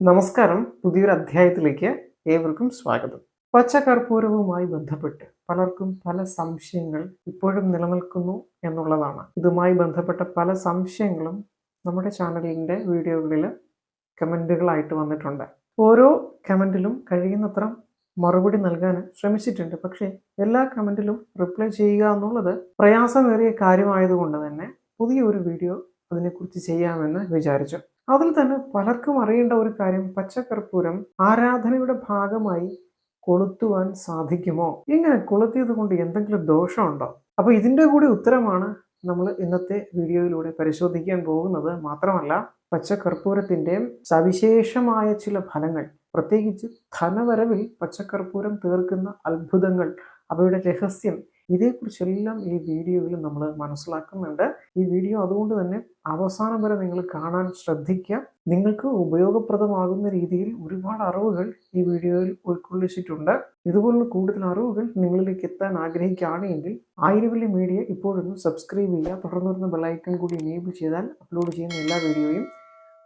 നമസ്കാരം. പുതിയൊരു അധ്യായത്തിലേക്ക് ഏവർക്കും സ്വാഗതം. പച്ചകർപ്പൂരവുമായി ബന്ധപ്പെട്ട് പലർക്കും പല സംശയങ്ങൾ ഇപ്പോഴും നിലനിൽക്കുന്നു എന്നുള്ളതാണ്. ഇതുമായി ബന്ധപ്പെട്ട പല സംശയങ്ങളും നമ്മുടെ ചാനലിന്റെ വീഡിയോകളിൽ കമന്റുകളായിട്ട് വന്നിട്ടുണ്ട്. ഓരോ കമന്റിലും കഴിയുന്നത്ര മറുപടി നൽകാൻ ശ്രമിച്ചിട്ടുണ്ട്. പക്ഷേ എല്ലാ കമന്റിലും റിപ്ലൈ ചെയ്യുക എന്നുള്ളത് പ്രയാസമേറിയ കാര്യമായതുകൊണ്ട് തന്നെ പുതിയൊരു വീഡിയോ അതിനെക്കുറിച്ച് ചെയ്യാമെന്ന് വിചാരിച്ചു. അതിൽ തന്നെ പലർക്കും അറിയേണ്ട ഒരു കാര്യം പച്ചക്കർപ്പൂരം ആരാധനയുടെ ഭാഗമായി കൊളുത്തുവാൻ സാധിക്കുമോ? ഇങ്ങനെ കൊളുത്തിയത് കൊണ്ട് എന്തെങ്കിലും ദോഷമുണ്ടോ? അപ്പോൾ ഇതിന്റെ കൂടി ഉത്തരമാണ് നമ്മൾ ഇന്നത്തെ വീഡിയോയിലൂടെ പരിശോധിക്കാൻ പോകുന്നത്. മാത്രമല്ല പച്ചക്കർപ്പൂരത്തിന്റെ സവിശേഷമായ ചില ഫലങ്ങൾ പ്രത്യേകിച്ച് ധനവരവിൽ പച്ചക്കർപ്പൂരം തീർക്കുന്ന അത്ഭുതങ്ങൾ അവയുടെ രഹസ്യം ഇതേക്കുറിച്ചെല്ലാം ഈ വീഡിയോയിൽ നമ്മൾ മനസ്സിലാക്കുന്നുണ്ട്. ഈ വീഡിയോ അതുകൊണ്ട് തന്നെ അവസാനം വരെ നിങ്ങൾ കാണാൻ ശ്രദ്ധിക്കുക. നിങ്ങൾക്ക് ഉപയോഗപ്രദമാകുന്ന രീതിയിൽ ഒരുപാട് അറിവുകൾ ഈ വീഡിയോയിൽ ഉൾക്കൊള്ളിച്ചിട്ടുണ്ട്. ഇതുപോലുള്ള കൂടുതൽ അറിവുകൾ നിങ്ങളിലേക്ക് എത്താൻ ആഗ്രഹിക്കുകയാണെങ്കിൽ ആയിരവല്ലി മീഡിയ ഇപ്പോഴൊന്നും സബ്സ്ക്രൈബ് ചെയ്യുക. തുടർന്ന് വരുന്ന ബെല്ലൈക്കൺ കൂടി എനേബിൾ ചെയ്താൽ അപ്ലോഡ് ചെയ്യുന്ന എല്ലാ വീഡിയോയും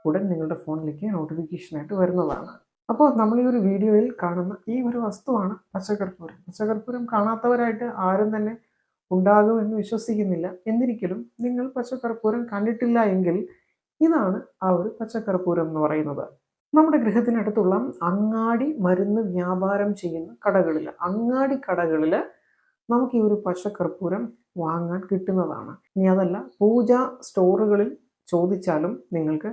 ഉടൻ നിങ്ങളുടെ ഫോണിലേക്ക് നോട്ടിഫിക്കേഷനായിട്ട് വരുന്നതാണ്. അപ്പോൾ നമ്മൾ ഈ ഒരു വീഡിയോയിൽ കാണുന്ന ഈ ഒരു വസ്തുവാണ് പച്ചകർപ്പൂരം പച്ചകർപ്പൂരം കാണാത്തവരായിട്ട് ആരും തന്നെ ഉണ്ടാകും എന്ന് വിശ്വസിക്കുന്നില്ല. എന്നിരിക്കലും നിങ്ങൾ പച്ചക്കർപ്പൂരം കണ്ടിട്ടില്ല എങ്കിൽ ഇതാണ് ആ ഒരു പച്ചക്കർപ്പൂരം എന്ന് പറയുന്നത്. നമ്മുടെ ഗൃഹത്തിനടുത്തുള്ള അങ്ങാടി മരുന്ന് വ്യാപാരം ചെയ്യുന്ന കടകളിൽ അങ്ങാടി കടകളിൽ നമുക്ക് ഈ ഒരു പച്ചക്കർപ്പൂരം വാങ്ങാൻ കിട്ടുന്നതാണ്. ഇനി അതല്ല പൂജാ സ്റ്റോറുകളിൽ ചോദിച്ചാലും നിങ്ങൾക്ക്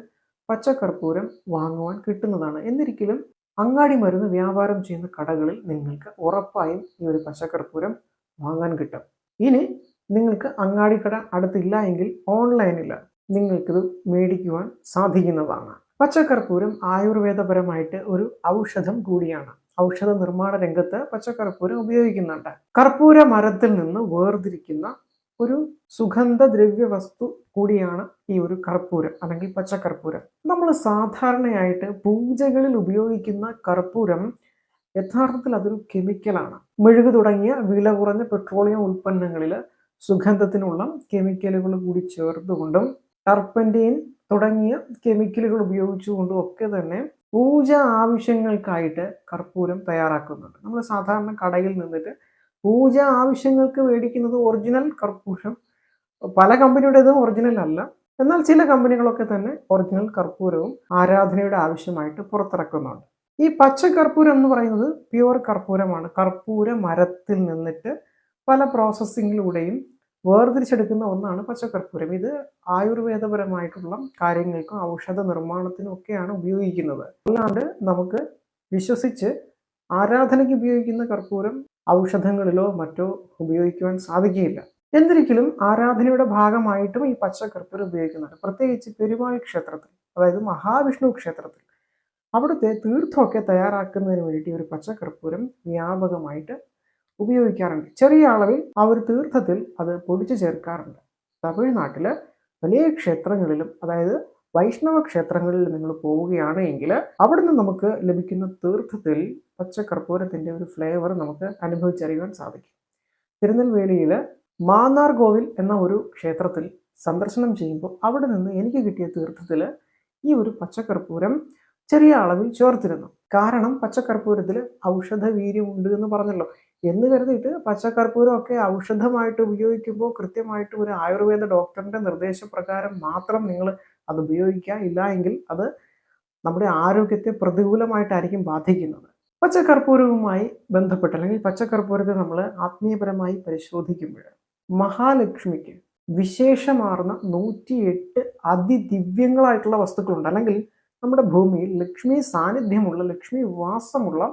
പച്ചക്കർപ്പൂരം വാങ്ങുവാൻ കിട്ടുന്നതാണ്. എന്നിരിക്കലും അങ്ങാടി മരുന്ന് വ്യാപാരം ചെയ്യുന്ന കടകളിൽ നിങ്ങൾക്ക് ഉറപ്പായും ഈ ഒരു പച്ചക്കർപ്പൂരം വാങ്ങാൻ കിട്ടും. ഇനി നിങ്ങൾക്ക് അങ്ങാടി കട അടുത്തില്ല എങ്കിൽ ഓൺലൈനിൽ നിങ്ങൾക്കിത് മേടിക്കുവാൻ സാധിക്കുന്നതാണ്. പച്ചക്കർപ്പൂരം ആയുർവേദപരമായിട്ട് ഒരു ഔഷധം കൂടിയാണ്. ഔഷധ നിർമ്മാണ രംഗത്ത് പച്ചക്കർപ്പൂരം ഉപയോഗിക്കുന്നുണ്ട്. കർപ്പൂര മരത്തിൽ നിന്ന് വേർതിരിക്കുന്ന ഒരു സുഗന്ധ ദ്രവ്യ വസ്തു കൂടിയാണ് ഈ ഒരു കർപ്പൂരം അല്ലെങ്കിൽ പച്ചക്കർപ്പൂരം. നമ്മൾ സാധാരണയായിട്ട് പൂജകളിൽ ഉപയോഗിക്കുന്ന കർപ്പൂരം യഥാർത്ഥത്തിൽ അതൊരു കെമിക്കലാണ് മെഴുക് തുടങ്ങിയ വില കുറഞ്ഞ പെട്രോളിയം ഉൽപ്പന്നങ്ങളിൽ സുഗന്ധത്തിനുള്ള കെമിക്കലുകൾ കൂടി ചേർത്തുകൊണ്ടും ടർപ്പന്റീൻ തുടങ്ങിയ കെമിക്കലുകൾ ഉപയോഗിച്ചുകൊണ്ടും ഒക്കെ തന്നെ പൂജ ആവശ്യങ്ങൾക്കായിട്ട് കർപ്പൂരം തയ്യാറാക്കുന്നുണ്ട്. നമ്മൾ സാധാരണ കടയിൽ നിന്നിട്ട് പൂജ ആവശ്യങ്ങൾക്ക് മേടിക്കുന്നത് ഒറിജിനൽ കർപ്പൂരം. പല കമ്പനിയുടേതും ഒറിജിനൽ അല്ല. എന്നാൽ ചില കമ്പനികളൊക്കെ തന്നെ ഒറിജിനൽ കർപ്പൂരവും ആരാധനയുടെ ആവശ്യമായിട്ട് പുറത്തിറക്കുന്നുണ്ട്. ഈ പച്ച കർപ്പൂരം എന്ന് പറയുന്നത് പ്യുവർ കർപ്പൂരമാണ്. കർപ്പൂര മരത്തിൽ നിന്നിട്ട് പല പ്രോസസ്സിങ്ങിലൂടെയും വേർതിരിച്ചെടുക്കുന്ന ഒന്നാണ് പച്ചക്കർപ്പൂരം ഇത് ആയുർവേദപരമായിട്ടുള്ള കാര്യങ്ങൾക്കും ഔഷധ നിർമ്മാണത്തിനും ഒക്കെയാണ് ഉപയോഗിക്കുന്നത്. അല്ലാണ്ട് നമുക്ക് വിശ്വസിച്ച് ആരാധനയ്ക്ക് ഉപയോഗിക്കുന്ന കർപ്പൂരം ഔഷധങ്ങളിലോ മറ്റോ ഉപയോഗിക്കുവാൻ സാധിക്കുകയില്ല. എന്തിരിക്കലും ആരാധനയുടെ ഭാഗമായിട്ടും ഈ പച്ചക്കർപ്പൂരം ഉപയോഗിക്കുന്നുണ്ട്. പ്രത്യേകിച്ച് പെരുമാൾ ക്ഷേത്രത്തിൽ അതായത് മഹാവിഷ്ണു ക്ഷേത്രത്തിൽ. അവിടുത്തെ തീർത്ഥമൊക്കെ തയ്യാറാക്കുന്നതിന് വേണ്ടി ഒരു പച്ചക്കർപ്പൂരം വ്യാപകമായിട്ട് ഉപയോഗിക്കാറുണ്ട്. ചെറിയ അളവിൽ ആ ഒരു തീർത്ഥത്തിൽ അത് പൊടിച്ചു ചേർക്കാറുണ്ട്. തമിഴ്നാട്ടിൽ വലിയ ക്ഷേത്രങ്ങളിലും അതായത് വൈഷ്ണവ ക്ഷേത്രങ്ങളിൽ നിങ്ങൾ പോവുകയാണ് എങ്കിൽ അവിടുന്ന് നമുക്ക് ലഭിക്കുന്ന തീർത്ഥത്തിൽ പച്ചക്കർപ്പൂരത്തിന്റെ ഒരു ഫ്ലേവർ നമുക്ക് അനുഭവിച്ചറിയുവാൻ സാധിക്കും. തിരുനെൽവേലിയിൽ മാന്നാർ കോവിൽ എന്ന ഒരു ക്ഷേത്രത്തിൽ സന്ദർശനം ചെയ്യുമ്പോൾ അവിടെ നിന്ന് എനിക്ക് കിട്ടിയ തീർത്ഥത്തിൽ ഈ ഒരു പച്ചക്കർപ്പൂരം ചെറിയ അളവിൽ ചേർത്തിരുന്നു. കാരണം പച്ചക്കർപ്പൂരത്തിൽ ഔഷധ വീര്യമുണ്ട് എന്ന് പറഞ്ഞല്ലോ. എന്ന് കരുതിയിട്ട് പച്ചക്കർപ്പൂരം ഒക്കെ ഔഷധമായിട്ട് ഉപയോഗിക്കുമ്പോൾ കൃത്യമായിട്ട് ഒരു ആയുർവേദ ഡോക്ടറിന്റെ നിർദ്ദേശപ്രകാരം മാത്രം നിങ്ങൾ അത് ഉപയോഗിക്കുക. ഇല്ല എങ്കിൽ അത് നമ്മുടെ ആരോഗ്യത്തെ പ്രതികൂലമായിട്ടായിരിക്കും ബാധിക്കുന്നത്. പച്ചക്കർപ്പൂരവുമായി ബന്ധപ്പെട്ട് അല്ലെങ്കിൽ പച്ചക്കർപ്പൂരത്തെ നമ്മൾ ആത്മീയപരമായി പരിശോധിക്കുമ്പോൾ മഹാലക്ഷ്മിക്ക് വിശേഷമാർന്ന നൂറ്റിയെട്ട് അതിദിവ്യങ്ങളായിട്ടുള്ള വസ്തുക്കളുണ്ട്. അല്ലെങ്കിൽ നമ്മുടെ ഭൂമിയിൽ ലക്ഷ്മി സാന്നിധ്യമുള്ള ലക്ഷ്മി വാസമുള്ള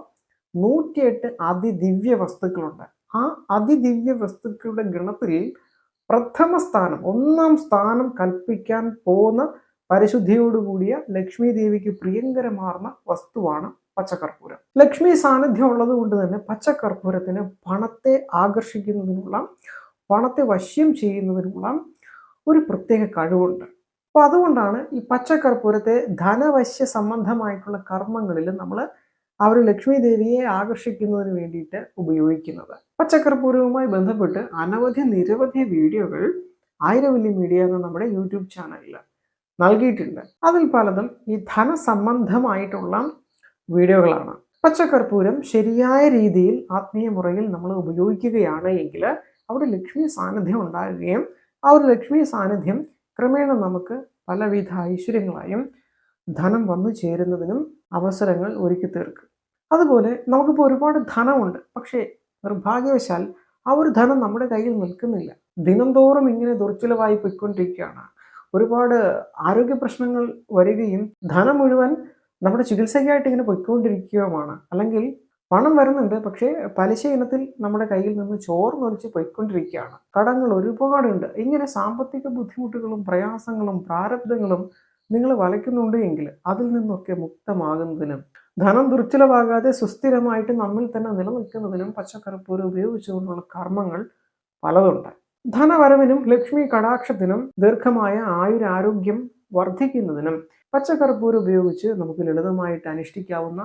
നൂറ്റിയെട്ട് അതിദിവ്യ വസ്തുക്കളുണ്ട്. ആ അതിദിവ്യ വസ്തുക്കളുടെ ഗണത്തിൽ പ്രഥമ സ്ഥാനം ഒന്നാം സ്ഥാനം കൽപ്പിക്കാൻ പോകുന്ന പരിശുദ്ധിയോടുകൂടിയ ലക്ഷ്മി ദേവിക്ക് പ്രിയങ്കരമാർന്ന വസ്തുവാണ് പച്ചക്കർപ്പൂരം ലക്ഷ്മി സാന്നിധ്യം ഉള്ളത് കൊണ്ട് തന്നെ പച്ചക്കർപ്പൂരത്തിന് പണത്തെ ആകർഷിക്കുന്നതിനുള്ള പണത്തെ വശ്യം ചെയ്യുന്നതിനുള്ള ഒരു പ്രത്യേക കഴിവുണ്ട്. അപ്പോൾ അതുകൊണ്ടാണ് ഈ പച്ചക്കർപ്പൂരത്തെ ധനവശ്യ സംബന്ധമായിട്ടുള്ള കർമ്മങ്ങളിൽ നമ്മൾ ഒരു ലക്ഷ്മി ദേവിയെ ആകർഷിക്കുന്നതിന് വേണ്ടിയിട്ട് ഉപയോഗിക്കുന്നത്. പച്ചക്കർപ്പൂരവുമായി ബന്ധപ്പെട്ട് അനവധി നിരവധി വീഡിയോകൾ ആയിരവല്ലി മീഡിയ എന്ന നമ്മുടെ യൂട്യൂബ് ചാനലിൽ നൽകിയിട്ടുണ്ട്. അതിൽ പലതും ഈ ധനസംബന്ധമായിട്ടുള്ള വീഡിയോകളാണ്. പച്ചക്കർപ്പൂരം ശരിയായ രീതിയിൽ ആത്മീയ മുറയിൽ നമ്മൾ ഉപയോഗിക്കുകയാണ് എങ്കിൽ അവിടെ ലക്ഷ്മി സാന്നിധ്യം ഉണ്ടാകുകയും ആ ഒരു ലക്ഷ്മി സാന്നിധ്യം ക്രമേണ നമുക്ക് പലവിധ ഐശ്വര്യങ്ങളായും ധനം വന്നു ചേരുന്നതിനും അവസരങ്ങൾ ഒരുക്കി തീർക്കും. അതുപോലെ നമുക്കിപ്പോൾ ഒരുപാട് ധനമുണ്ട്. പക്ഷേ നിർഭാഗ്യവശാൽ ആ ഒരു ധനം നമ്മുടെ കയ്യിൽ നിൽക്കുന്നില്ല. ദിനംതോറും ഇങ്ങനെ ദുർച്ചിലവായി പോയിക്കൊണ്ടിരിക്കുകയാണ്. ഒരുപാട് ആരോഗ്യ പ്രശ്നങ്ങൾ വരികയും ധനം മുഴുവൻ നമ്മുടെ ചികിത്സയ്ക്കായിട്ട് ഇങ്ങനെ പൊയ്ക്കൊണ്ടിരിക്കുകയുമാണ്. അല്ലെങ്കിൽ പണം വരുന്നുണ്ട് പക്ഷേ പലിശ ഇനത്തിൽ നമ്മുടെ കയ്യിൽ നിന്ന് ചോർന്നൊലിച്ച് പോയിക്കൊണ്ടിരിക്കുകയാണ്. കടങ്ങൾ ഒരുപാടുണ്ട്. ഇങ്ങനെ സാമ്പത്തിക ബുദ്ധിമുട്ടുകളും പ്രയാസങ്ങളും പ്രാരബ്ധങ്ങളും നിങ്ങൾ വലയ്ക്കുന്നുണ്ട് എങ്കിൽ അതിൽ നിന്നൊക്കെ മുക്തമാകുന്നതിനും ധനം ദുർച്ചിലവാകാതെ സുസ്ഥിരമായിട്ട് നമ്മിൽ തന്നെ നിലനിൽക്കുന്നതിനും പച്ചക്കറിപ്പൂരം ഉപയോഗിച്ചുകൊണ്ടുള്ള കർമ്മങ്ങൾ പലതുണ്ട്. ധനവരവിനും ലക്ഷ്മി കടാക്ഷത്തിനും ദീർഘമായ ആയുരാരോഗ്യം വർദ്ധിക്കുന്നതിനും പച്ചക്കറുപ്പൂര് ഉപയോഗിച്ച് നമുക്ക് ലളിതമായിട്ട് അനുഷ്ഠിക്കാവുന്ന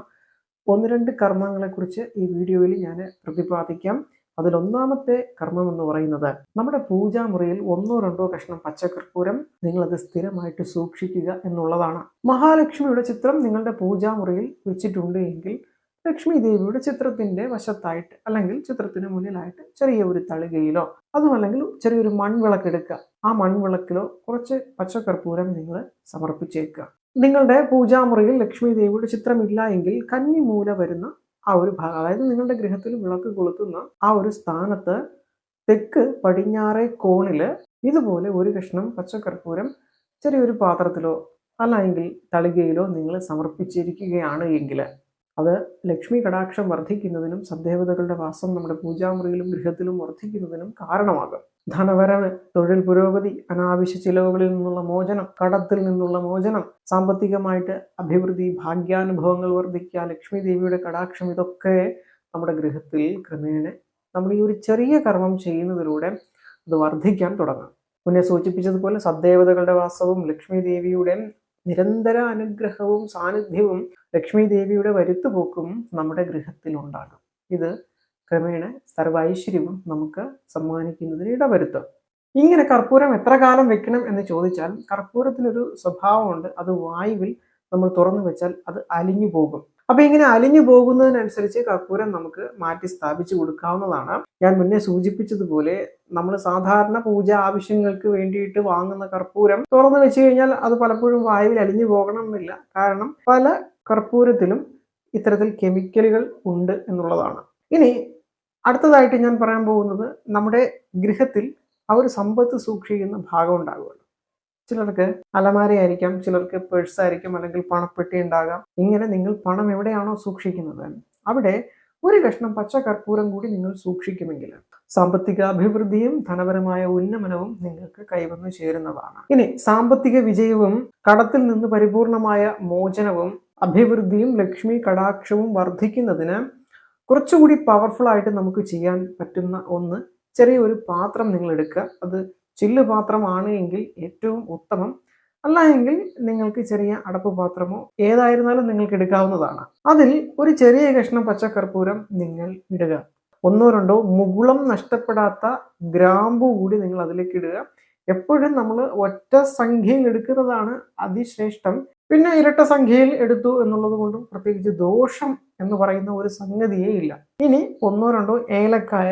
ഒന്ന് രണ്ട് കർമ്മങ്ങളെക്കുറിച്ച് ഈ വീഡിയോയിൽ ഞാൻ പ്രതിപാദിക്കാം. അതിലൊന്നാമത്തെ കർമ്മം എന്ന് പറയുന്നത് നമ്മുടെ പൂജാമുറിയിൽ ഒന്നോ രണ്ടോ കഷ്ണം പച്ചക്കർപ്പൂരം നിങ്ങളത് സ്ഥിരമായിട്ട് സൂക്ഷിക്കുക എന്നുള്ളതാണ്. മഹാലക്ഷ്മിയുടെ ചിത്രം നിങ്ങളുടെ പൂജാമുറിയിൽ വെച്ചിട്ടുണ്ട് എങ്കിൽ ലക്ഷ്മി ദേവിയുടെ ചിത്രത്തിന്റെ വശത്തായിട്ട് അല്ലെങ്കിൽ ചിത്രത്തിന് മുന്നിലായിട്ട് ചെറിയ ഒരു തളികയിലോ അതുമല്ലെങ്കിൽ ചെറിയൊരു മൺവിളക്ക് എടുക്കുക. ആ മൺവിളക്കിലോ കുറച്ച് പച്ചക്കർപ്പൂരം നിങ്ങൾ സമർപ്പിച്ചേക്കുക. നിങ്ങളുടെ പൂജാമുറിയിൽ ലക്ഷ്മി ദേവിയുടെ ചിത്രമില്ല എങ്കിൽ കന്നിമൂല വരുന്ന ആ ഒരു ഭാഗം അതായത് നിങ്ങളുടെ ഗൃഹത്തിൽ വിളക്ക് കൊളുത്തുന്ന ആ ഒരു സ്ഥാനത്ത് തെക്ക് പടിഞ്ഞാറേ കോണിൽ ഇതുപോലെ ഒരു കഷ്ണം പച്ചക്കർപ്പൂരം ചെറിയൊരു പാത്രത്തിലോ അല്ലെങ്കിൽ തളികയിലോ നിങ്ങൾ സമർപ്പിച്ചിരിക്കുകയാണ് എങ്കിൽ അത് ലക്ഷ്മി കടാക്ഷം വർദ്ധിക്കുന്നതിനും സദ്ദേവതകളുടെ വാസം നമ്മുടെ പൂജാമുറിയിലും ഗൃഹത്തിലും വർദ്ധിക്കുന്നതിനും കാരണമാകും. ധനവരവ് തൊഴിൽ പുരോഗതി അനാവശ്യ ചിലവുകളിൽ നിന്നുള്ള മോചനം കടത്തിൽ നിന്നുള്ള മോചനം സാമ്പത്തികമായിട്ട് അഭിവൃദ്ധി ഭാഗ്യാനുഭവങ്ങൾ വർദ്ധിക്കുക ലക്ഷ്മി ദേവിയുടെ കടാക്ഷം ഇതൊക്കെ നമ്മുടെ ഗൃഹത്തിൽ ക്രമേണ നമ്മൾ ഈ ഒരു ചെറിയ കർമ്മം ചെയ്യുന്നതിലൂടെ അത് വർദ്ധിക്കാൻ തുടങ്ങാം. മുന്നേ സൂചിപ്പിച്ചതുപോലെ സദ്ദേവതകളുടെ വാസവും ലക്ഷ്മി ദേവിയുടെ നിരന്തര അനുഗ്രഹവും സാന്നിധ്യവും ലക്ഷ്മി ദേവിയുടെ വരുത്തുപോക്കും നമ്മുടെ ഗൃഹത്തിൽ ഉണ്ടാകും ഇത് ക്രമേണ സർവൈശ്വര്യവും നമുക്ക് സമ്മാനിക്കുന്നതിന് ഇടവരുത്തും. ഇങ്ങനെ കർപ്പൂരം എത്ര കാലം വെക്കണം എന്ന് ചോദിച്ചാൽ കർപ്പൂരത്തിനൊരു സ്വഭാവമുണ്ട്. അത് വായുവിൽ നമ്മൾ തുറന്നു വെച്ചാൽ അത് അലിഞ്ഞു പോകും. അപ്പൊ ഇങ്ങനെ അലിഞ്ഞു പോകുന്നതിനനുസരിച്ച് കർപ്പൂരം നമുക്ക് മാറ്റി സ്ഥാപിച്ചു കൊടുക്കാവുന്നതാണ്. ഞാൻ മുന്നേ സൂചിപ്പിച്ചതുപോലെ നമ്മൾ സാധാരണ പൂജ ആവശ്യങ്ങൾക്ക് വേണ്ടിയിട്ട് വാങ്ങുന്ന കർപ്പൂരം തുറന്നു വെച്ച് കഴിഞ്ഞാൽ അത് പലപ്പോഴും വായുവിൽ അലിഞ്ഞു പോകണം എന്നില്ല കാരണം പല കർപ്പൂരത്തിലും ഇത്തരത്തിൽ കെമിക്കലുകൾ ഉണ്ട് എന്നുള്ളതാണ്. ഇനി അടുത്തതായിട്ട് ഞാൻ പറയാൻ പോകുന്നത് നമ്മുടെ ഗൃഹത്തിൽ ആ ഒരു സമ്പത്ത് സൂക്ഷിക്കുന്ന ഭാഗം ഉണ്ടാകുമല്ലോ ചിലർക്ക് അലമാരയായിരിക്കാം ചിലർക്ക് പേഴ്സ് ആയിരിക്കും അല്ലെങ്കിൽ പണപ്പെട്ടി ഉണ്ടാകാം. ഇങ്ങനെ നിങ്ങൾ പണം എവിടെയാണോ സൂക്ഷിക്കുന്നത് അവിടെ ഒരു കഷ്ണം പച്ച കർപ്പൂരം കൂടി നിങ്ങൾ സൂക്ഷിക്കുമെങ്കിൽ സാമ്പത്തിക അഭിവൃദ്ധിയും ധനപരമായ ഉന്നമനവും നിങ്ങൾക്ക് കൈവന്നു ചേരുന്നതാണ്. ഇനി സാമ്പത്തിക വിജയവും കടത്തിൽ നിന്ന് പരിപൂർണമായ മോചനവും അഭിവൃദ്ധിയും ലക്ഷ്മി കടാക്ഷവും വർദ്ധിക്കുന്നതിന് കുറച്ചുകൂടി പവർഫുൾ ആയിട്ട് നമുക്ക് ചെയ്യാൻ പറ്റുന്ന ഒന്ന് ചെറിയൊരു പാത്രം നിങ്ങൾ എടുക്കുക അത് ചില്ല് പാത്രമാണ് എങ്കിൽ ഏറ്റവും ഉത്തമം. അല്ല എങ്കിൽ നിങ്ങൾക്ക് ചെറിയ അടപ്പ് പാത്രമോ ഏതായിരുന്നാലും നിങ്ങൾക്ക് എടുക്കാവുന്നതാണ്. അതിൽ ഒരു ചെറിയ കഷ്ണം പച്ചക്കർപ്പൂരം നിങ്ങൾ ഇടുക. ഒന്നോ രണ്ടോ മുകുളം നഷ്ടപ്പെടാത്ത ഗ്രാമ്പു കൂടി നിങ്ങൾ അതിലേക്ക് ഇടുക. എപ്പോഴും നമ്മൾ ഒറ്റ സംഖ്യയിൽ എടുക്കുന്നതാണ് അതിശ്രേഷ്ഠം. പിന്നെ ഇരട്ട സംഖ്യയിൽ എടുത്തു എന്നുള്ളത് കൊണ്ടും പ്രത്യേകിച്ച് ദോഷം എന്ന് പറയുന്ന ഒരു സംഗതിയേ ഇല്ല. ഇനി ഒന്നോ രണ്ടോ ഏലക്കായ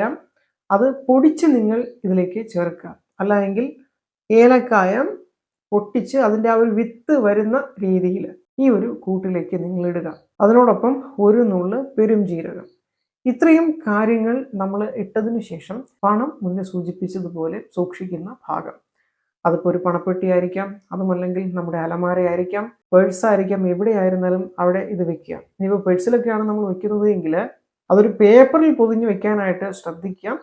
അത് പൊടിച്ച് നിങ്ങൾ ഇതിലേക്ക് ചേർക്കുക. അല്ലെങ്കിൽ ഏലക്കായ പൊട്ടിച്ച് അതിന്റെ ആ ഒരു വിത്ത് വരുന്ന രീതിയിൽ ഈ ഒരു കൂട്ടിലേക്ക് നിങ്ങൾ ഇടുക. അതിനോടൊപ്പം ഒരു നുള്ള് പെരുംജീരകം ഇത്രയും കാര്യങ്ങൾ നമ്മൾ ഇട്ടതിനു ശേഷം പണം മുന്നേ സൂചിപ്പിച്ചതുപോലെ സൂക്ഷിക്കുന്ന ഭാഗം. അതിപ്പോൾ ഒരു പണപ്പെട്ടിയായിരിക്കാം അതുമല്ലെങ്കിൽ നമ്മുടെ അലമാരയായിരിക്കാം പേഴ്സ് ആയിരിക്കാം എവിടെയായിരുന്നാലും അവിടെ ഇത് വെക്കുക. ഇനിയിപ്പോൾ പേഴ്സിലൊക്കെയാണ് നമ്മൾ വെക്കുന്നത് എങ്കിൽ അതൊരു പേപ്പറിൽ പൊതിഞ്ഞ് വെക്കാനായിട്ട് ശ്രദ്ധിക്കാം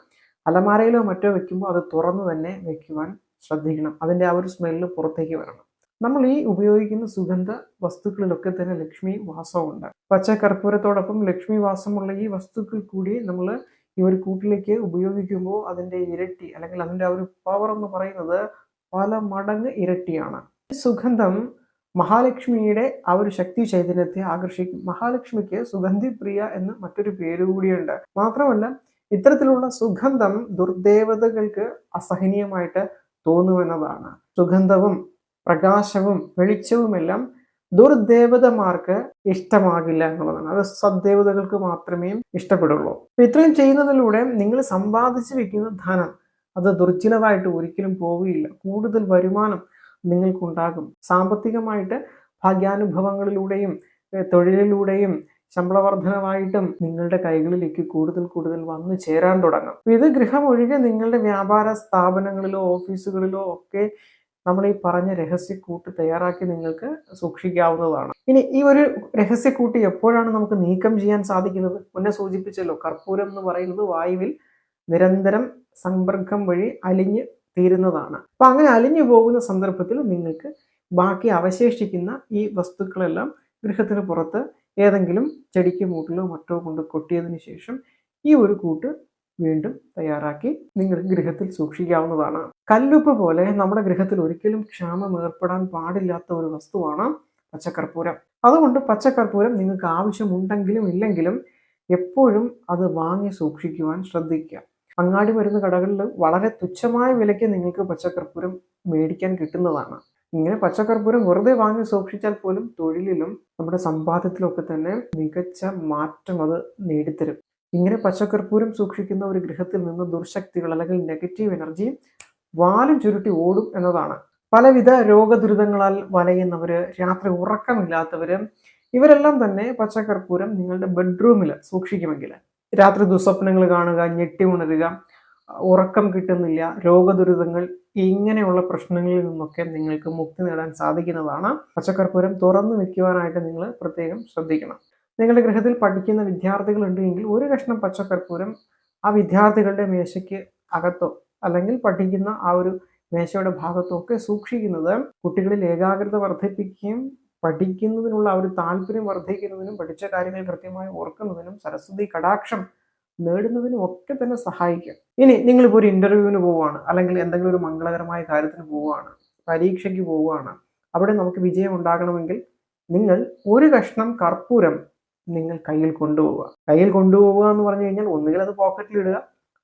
അലമാരയിലോ മറ്റോ വെക്കുമ്പോൾ അത് തുറന്നു തന്നെ വെക്കുവാൻ ശ്രദ്ധിക്കണം. അതിന്റെ ആ ഒരു സ്മെല്ല് പുറത്തേക്ക് വരണം. നമ്മൾ ഈ ഉപയോഗിക്കുന്ന സുഗന്ധ വസ്തുക്കളിലൊക്കെ തന്നെ ലക്ഷ്മി വാസമുണ്ട്. പച്ച കർപ്പൂരത്തോടൊപ്പം ലക്ഷ്മി വാസമുള്ള ഈ വസ്തുക്കൾ കൂടി നമ്മൾ ഈ ഒരു കൂട്ടിലേക്ക് ഉപയോഗിക്കുമ്പോൾ അതിന്റെ ഇരട്ടി അല്ലെങ്കിൽ അതിന്റെ ആ ഒരു പവർ എന്ന് പറയുന്നത് പല മടങ്ങ് ഇരട്ടിയാണ്. സുഗന്ധം മഹാലക്ഷ്മിയുടെ ആ ഒരു ശക്തി ചൈതന്യത്തെ ആകർഷിക്കും. മഹാലക്ഷ്മിക്ക് സുഗന്ധിപ്രിയ എന്ന് മറ്റൊരു പേര് കൂടിയുണ്ട്. മാത്രമല്ല ഇത്തരത്തിലുള്ള സുഗന്ധം ദുർദേവതകൾക്ക് അസഹനീയമായിട്ട് തോന്നുമെന്നതാണ്. സുഗന്ധവും പ്രകാശവും വെളിച്ചവുമെല്ലാം ദുർദേവതമാർക്ക് ഇഷ്ടമാകില്ല എന്നുള്ളതാണ്. അത് സദ്ദേവതകൾക്ക് മാത്രമേ ഇഷ്ടപ്പെടുള്ളൂ. ഇത്രയും ചെയ്യുന്നതിലൂടെ നിങ്ങൾ സമ്പാദിച്ചു വെക്കുന്ന ധനം അത് ദുർജനമായിട്ട് ഒരിക്കലും പോവുകയില്ല. കൂടുതൽ വരുമാനം നിങ്ങൾക്കുണ്ടാകും. സാമ്പത്തികമായിട്ട് ഭാഗ്യാനുഭവങ്ങളിലൂടെയും തൊഴിലിലൂടെയും ശമ്പള വർധനമായിട്ടും നിങ്ങളുടെ കൈകളിലേക്ക് കൂടുതൽ കൂടുതൽ വന്നു ചേരാൻ തുടങ്ങും. ഇത് ഗൃഹം ഒഴികെ നിങ്ങളുടെ വ്യാപാര സ്ഥാപനങ്ങളിലോ ഓഫീസുകളിലോ ഒക്കെ നമ്മൾ ഈ പറഞ്ഞ രഹസ്യക്കൂട്ട് തയ്യാറാക്കി നിങ്ങൾക്ക് സൂക്ഷിക്കാവുന്നതാണ്. ഇനി ഈ ഒരു രഹസ്യക്കൂട്ട് എപ്പോഴാണ് നമുക്ക് നീക്കം ചെയ്യാൻ സാധിക്കുന്നത്? മുന്നേ സൂചിപ്പിച്ചല്ലോ കർപ്പൂരം എന്ന് പറയുന്നത് വായുവിൽ നിരന്തരം സമ്പർക്കം വഴി അലിഞ്ഞ് തീരുന്നതാണ്. അപ്പൊ അങ്ങനെ അലിഞ്ഞു പോകുന്ന സന്ദർഭത്തിൽ നിങ്ങൾക്ക് ബാക്കി അവശേഷിക്കുന്ന ഈ വസ്തുക്കളെല്ലാം ഗൃഹത്തിന് പുറത്ത് ഏതെങ്കിലും ചെടിക്ക് മൂട്ടിലോ മറ്റോ കൊണ്ട് കൊട്ടിയതിന് ശേഷം ഈ ഒരു കൂട്ട് വീണ്ടും തയ്യാറാക്കി നിങ്ങൾ ഗൃഹത്തിൽ സൂക്ഷിക്കാവുന്നതാണ്. കല്ലുപ്പ് പോലെ നമ്മുടെ ഗൃഹത്തിൽ ഒരിക്കലും ക്ഷാമം ഏർപ്പെടാൻ പാടില്ലാത്ത ഒരു വസ്തുവാണ് പച്ചക്കർപ്പൂരം. അതുകൊണ്ട് പച്ചക്കർപ്പൂരം നിങ്ങൾക്ക് ആവശ്യമുണ്ടെങ്കിലും ഇല്ലെങ്കിലും എപ്പോഴും അത് വാങ്ങി സൂക്ഷിക്കുവാൻ ശ്രദ്ധിക്കുക. അങ്ങാടി മരുന്ന് കടകളിൽ വളരെ തുച്ഛമായ വിലയ്ക്ക് നിങ്ങൾക്ക് പച്ചക്കർപ്പൂരം മേടിക്കാൻ കിട്ടുന്നതാണ്. ഇങ്ങനെ പച്ചക്കർപ്പൂരം വെറുതെ വാങ്ങി സൂക്ഷിച്ചാൽ പോലും തൊഴിലിലും നമ്മുടെ സമ്പാദ്യത്തിലൊക്കെ തന്നെ മികച്ച മാറ്റം അത് നേടിത്തരും. ഇങ്ങനെ പച്ചക്കർപ്പൂരം സൂക്ഷിക്കുന്ന ഒരു ഗൃഹത്തിൽ നിന്ന് ദുർശക്തികൾ അല്ലെങ്കിൽ നെഗറ്റീവ് എനർജി വാലും ചുരുട്ടി ഓടും എന്നതാണ്. പലവിധ രോഗദുരിതങ്ങളാൽ വലയുന്നവര് രാത്രി ഉറക്കമില്ലാത്തവര് ഇവരെല്ലാം തന്നെ പച്ചക്കർപ്പൂരം നിങ്ങളുടെ ബെഡ്റൂമിൽ സൂക്ഷിക്കുമെങ്കിൽ രാത്രി ദുസ്വപ്നങ്ങൾ കാണുക ഞെട്ടി ഉണരുക ഉറക്കം കിട്ടുന്നില്ല രോഗദുരിതങ്ങൾ ഇങ്ങനെയുള്ള പ്രശ്നങ്ങളിൽ നിന്നൊക്കെ നിങ്ങൾക്ക് മുക്തി നേടാൻ സാധിക്കുന്നതാണ് പച്ചക്കർപ്പൂരം തുറന്നു വെക്കുവാനായിട്ട് നിങ്ങൾ പ്രത്യേകം ശ്രദ്ധിക്കണം. നിങ്ങളുടെ ഗൃഹത്തിൽ പഠിക്കുന്ന വിദ്യാർത്ഥികൾ ഉണ്ടെങ്കിൽ ഒരു കഷ്ണം പച്ചക്കർപ്പൂരം ആ വിദ്യാർത്ഥികളുടെ മേശയ്ക്ക് അകത്തോ അല്ലെങ്കിൽ പഠിക്കുന്ന ആ ഒരു മേശയുടെ ഭാഗത്തോ ഒക്കെ സൂക്ഷിക്കുന്നത് കുട്ടികളിൽ ഏകാഗ്രത വർദ്ധിപ്പിക്കുകയും പഠിക്കുന്നതിനുള്ള ഒരു താല്പര്യം വർദ്ധിക്കുന്നതിനും പഠിച്ച കാര്യങ്ങൾ കൃത്യമായി ഓർക്കുന്നതിനും സരസ്വതി കടാക്ഷം നേടുന്നതിനും ഒക്കെ തന്നെ സഹായിക്കും. ഇനി നിങ്ങളിപ്പോൾ ഒരു ഇന്റർവ്യൂവിന് പോവുകയാണ് അല്ലെങ്കിൽ എന്തെങ്കിലും ഒരു മംഗളകരമായ കാര്യത്തിന് പോവുകയാണ് പരീക്ഷയ്ക്ക് പോവുകയാണ് അവിടെ നമുക്ക് വിജയം ഉണ്ടാകണമെങ്കിൽ നിങ്ങൾ ഒരു കഷ്ണം കർപ്പൂരം നിങ്ങൾ കയ്യിൽ കൊണ്ടുപോവുക. കയ്യിൽ കൊണ്ടുപോവുക എന്ന് പറഞ്ഞു കഴിഞ്ഞാൽ ഒന്നുകിൽ അത് പോക്കറ്റിൽ ഇടുക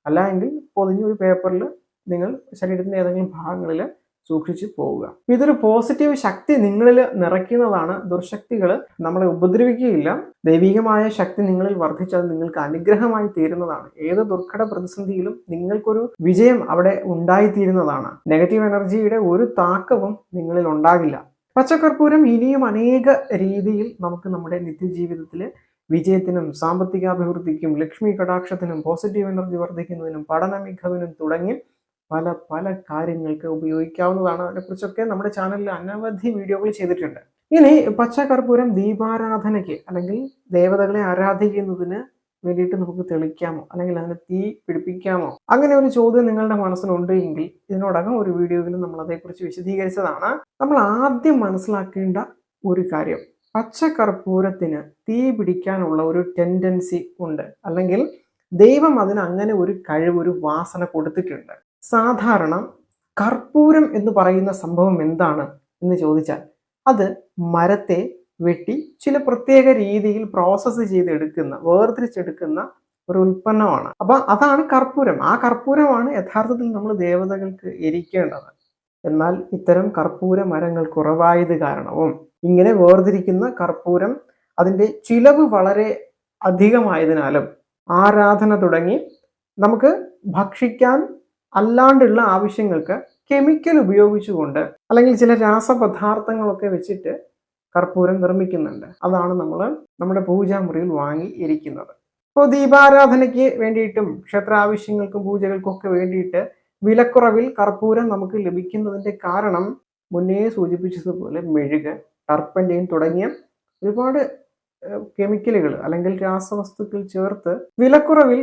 അല്ലെങ്കിൽ പൊതിഞ്ഞ ഒരു പേപ്പറിൽ നിങ്ങൾ ശരീരത്തിന്റെ ഏതെങ്കിലും ഭാഗങ്ങളിൽ സൂക്ഷിച്ച് പോവുക. ഇതൊരു പോസിറ്റീവ് ശക്തി നിങ്ങളിൽ നിറയ്ക്കുന്നതാണ്. ദുർശക്തികൾ നമ്മളെ ഉപദ്രവിക്കുകയില്ല. ദൈവികമായ ശക്തി നിങ്ങളിൽ വർദ്ധിച്ചത് നിങ്ങൾക്ക് അനുഗ്രഹമായി തീരുന്നതാണ്. ഏത് ദുർഘട പ്രതിസന്ധിയിലും നിങ്ങൾക്കൊരു വിജയം അവിടെ ഉണ്ടായിത്തീരുന്നതാണ്. നെഗറ്റീവ് എനർജിയുടെ ഒരു താക്കവും നിങ്ങളിൽ ഉണ്ടാകില്ല. പച്ചക്കർപ്പൂരം ഇനിയും അനേക രീതിയിൽ നമുക്ക് നമ്മുടെ നിത്യജീവിതത്തിൽ വിജയത്തിനും സാമ്പത്തികാഭിവൃദ്ധിക്കും ലക്ഷ്മി കടാക്ഷത്തിനും പോസിറ്റീവ് എനർജി വർദ്ധിക്കുന്നതിനും പഠന മികവിനും തുടങ്ങി പല പല കാര്യങ്ങൾക്ക് ഉപയോഗിക്കാവുന്നതാണ്. അതിനെക്കുറിച്ചൊക്കെ നമ്മുടെ ചാനലിൽ അനവധി വീഡിയോകൾ ചെയ്തിട്ടുണ്ട്. ഇനി പച്ചക്കർപ്പൂരം ദീപാരാധനയ്ക്ക് അല്ലെങ്കിൽ ദേവതകളെ ആരാധിക്കുന്നതിന് വേണ്ടിയിട്ട് നമുക്ക് തെളിക്കാമോ? അല്ലെങ്കിൽ അതിന് തീ പിടിപ്പിക്കാമോ? അങ്ങനെ ഒരു ചോദ്യം നിങ്ങളുടെ മനസ്സിലുണ്ട് എങ്കിൽ ഇതിനോടകം ഒരു വീഡിയോയിൽ നമ്മൾ അതേക്കുറിച്ച് വിശദീകരിച്ചതാണ്. നമ്മൾ ആദ്യം മനസ്സിലാക്കേണ്ട ഒരു കാര്യം പച്ചക്കർപ്പൂരത്തിന് തീ പിടിക്കാനുള്ള ഒരു ടെൻഡൻസി ഉണ്ട്. അല്ലെങ്കിൽ ദൈവം അതിന് അങ്ങനെ ഒരു കഴിവ് ഒരു വാസന കൊടുത്തിട്ടുണ്ട്. സാധാരണ കർപ്പൂരം എന്ന് പറയുന്ന സംഭവം എന്താണ് എന്ന് ചോദിച്ചാൽ അത് മരത്തെ വെട്ടി ചില പ്രത്യേക രീതിയിൽ പ്രോസസ്സ് ചെയ്തെടുക്കുന്ന വേർതിരിച്ചെടുക്കുന്ന ഒരു ഉൽപ്പന്നമാണ്. അപ്പൊ അതാണ് കർപ്പൂരം. ആ കർപ്പൂരമാണ് യഥാർത്ഥത്തിൽ നമ്മൾ ദേവതകൾക്ക് എരിക്കേണ്ടത്. എന്നാൽ ഇത്തരം കർപ്പൂര മരങ്ങൾ കുറവായത് കാരണവും ഇങ്ങനെ വേർതിരിക്കുന്ന കർപ്പൂരം അതിന്റെ ചിലവ് വളരെ അധികമായതിനാലും ആരാധന തുടങ്ങി നമുക്ക് ഭക്ഷിക്കാൻ അല്ലാണ്ടുള്ള ആവശ്യങ്ങൾക്ക് കെമിക്കൽ ഉപയോഗിച്ചുകൊണ്ട് അല്ലെങ്കിൽ ചില രാസപദാർത്ഥങ്ങളൊക്കെ വെച്ചിട്ട് കർപ്പൂരം നിർമ്മിക്കുന്നുണ്ട്. അതാണ് നമ്മൾ നമ്മുടെ പൂജാമുറിയിൽ വാങ്ങി ഇരിക്കുന്നത്. ഇപ്പോൾ ദീപാരാധനയ്ക്ക് വേണ്ടിയിട്ടും ക്ഷേത്ര ആവശ്യങ്ങൾക്കും പൂജകൾക്കും ഒക്കെ വേണ്ടിയിട്ട് വിലക്കുറവിൽ കർപ്പൂരം നമുക്ക് ലഭിക്കുന്നതിന്റെ കാരണം മുന്നേ സൂചിപ്പിച്ചതുപോലെ മെഴുക് ടർപ്പന്റെയും തുടങ്ങിയ ഒരുപാട് കെമിക്കലുകൾ അല്ലെങ്കിൽ രാസവസ്തുക്കൾ ചേർത്ത് വിലക്കുറവിൽ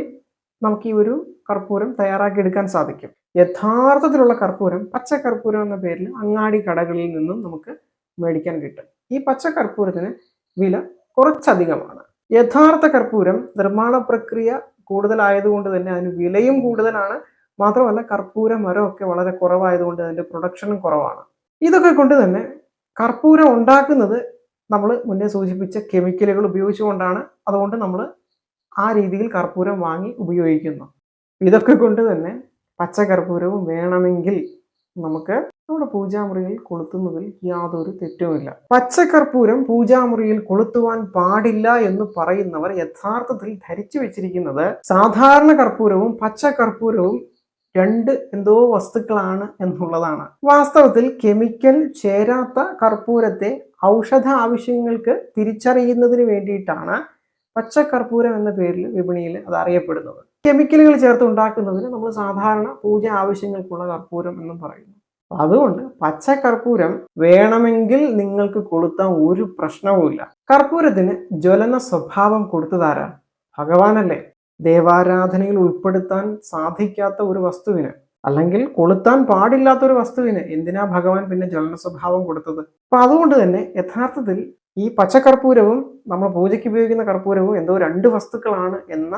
നമുക്ക് ഈ ഒരു കർപ്പൂരം തയ്യാറാക്കി എടുക്കാൻ സാധിക്കും. യഥാർത്ഥത്തിലുള്ള കർപ്പൂരം പച്ച കർപ്പൂരം എന്ന പേരിൽ അങ്ങാടി കടകളിൽ നിന്നും നമുക്ക് മേടിക്കാൻ കിട്ടും. ഈ പച്ച കർപ്പൂരത്തിന് വില കുറച്ചധികമാണ്. യഥാർത്ഥ കർപ്പൂരം നിർമ്മാണ പ്രക്രിയ കൂടുതലായതുകൊണ്ട് തന്നെ അതിന് വിലയും കൂടുതലാണ്. മാത്രമല്ല കർപ്പൂര മരമൊക്കെ വളരെ കുറവായതുകൊണ്ട് അതിന്റെ പ്രൊഡക്ഷനും കുറവാണ്. ഇതൊക്കെ കൊണ്ട് തന്നെ കർപ്പൂരം ഉണ്ടാക്കുന്നത് നമ്മൾ മുന്നേ സൂചിപ്പിച്ച കെമിക്കലുകൾ ഉപയോഗിച്ചുകൊണ്ടാണ്. അതുകൊണ്ട് നമ്മൾ ആ രീതിയിൽ കർപ്പൂരം വാങ്ങി ഉപയോഗിക്കുന്നു. ഇതൊക്കെ കൊണ്ട് തന്നെ പച്ച കർപ്പൂരവും വേണമെങ്കിൽ നമുക്ക് നമ്മുടെ പൂജാമുറിയിൽ കൊളുത്തുന്നതിൽ യാതൊരു തെറ്റുമില്ല പച്ചക്കർപ്പൂരം പൂജാമുറിയിൽ കൊളുത്തുവാൻ പാടില്ല എന്ന് പറയുന്നവർ യഥാർത്ഥത്തിൽ ധരിച്ചു വെച്ചിരിക്കുന്നത് സാധാരണ കർപ്പൂരവും പച്ചക്കർപ്പൂരവും രണ്ട് എന്തോ വസ്തുക്കളാണ് എന്നുള്ളതാണ്. വാസ്തവത്തിൽ കെമിക്കൽ ചേരാത്ത കർപ്പൂരത്തെ ഔഷധ ആവശ്യങ്ങൾക്ക് തിരിച്ചറിയുന്നതിന് വേണ്ടിയിട്ടാണ് പച്ചക്കർപ്പൂരം എന്ന പേരിൽ വിപണിയിൽ അത് അറിയപ്പെടുന്നത്. കെമിക്കലുകൾ ചേർത്ത് ഉണ്ടാക്കുന്നതിന് നമ്മൾ സാധാരണ പൂജ ആവശ്യങ്ങൾക്കുള്ള കർപ്പൂരം എന്നും പറയുന്നു. അതുകൊണ്ട് പച്ചക്കർപ്പൂരം വേണമെങ്കിൽ നിങ്ങൾക്ക് കൊളുത്താൻ ഒരു പ്രശ്നവുമില്ല കർപ്പൂരത്തിന് ജ്വലന സ്വഭാവം കൊടുത്തതാരാ ഭഗവാനല്ലേ? ദേവാരാധനയിൽ ഉൾപ്പെടുത്താൻ സാധിക്കാത്ത ഒരു വസ്തുവിന് അല്ലെങ്കിൽ കൊളുത്താൻ പാടില്ലാത്ത ഒരു വസ്തുവിന് എന്തിനാ ഭഗവാൻ പിന്നെ ജ്വലന സ്വഭാവം കൊടുത്തത്? അപ്പൊ അതുകൊണ്ട് തന്നെ യഥാർത്ഥത്തിൽ ഈ പച്ചക്കർപ്പൂരവും നമ്മൾ പൂജയ്ക്ക് ഉപയോഗിക്കുന്ന കർപ്പൂരവും എന്തോ രണ്ട് വസ്തുക്കളാണ് എന്ന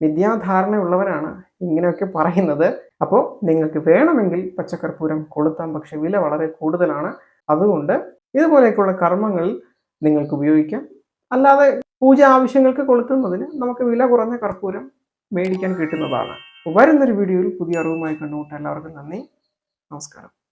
വിദ്യാധാരണയുള്ളവരാണ് ഇങ്ങനെയൊക്കെ പറയുന്നത്. അപ്പോൾ നിങ്ങൾക്ക് വേണമെങ്കിൽ പച്ചക്കർപ്പൂരം കൊളുത്താം പക്ഷെ വില വളരെ കൂടുതലാണ്. അതുകൊണ്ട് ഇതുപോലെയൊക്കെയുള്ള കർമ്മങ്ങളിൽ നിങ്ങൾക്ക് ഉപയോഗിക്കാം. അല്ലാതെ പൂജ ആവശ്യങ്ങൾക്ക് കൊളുത്തുന്നതിന് നമുക്ക് വില കുറഞ്ഞ കർപ്പൂരം മേടിക്കാൻ കിട്ടുന്നതാണ്. വരുന്നൊരു വീഡിയോയിൽ പുതിയ അറിവുമായി കണ്ടുമുട്ട എല്ലാവർക്കും നന്ദി. നമസ്കാരം.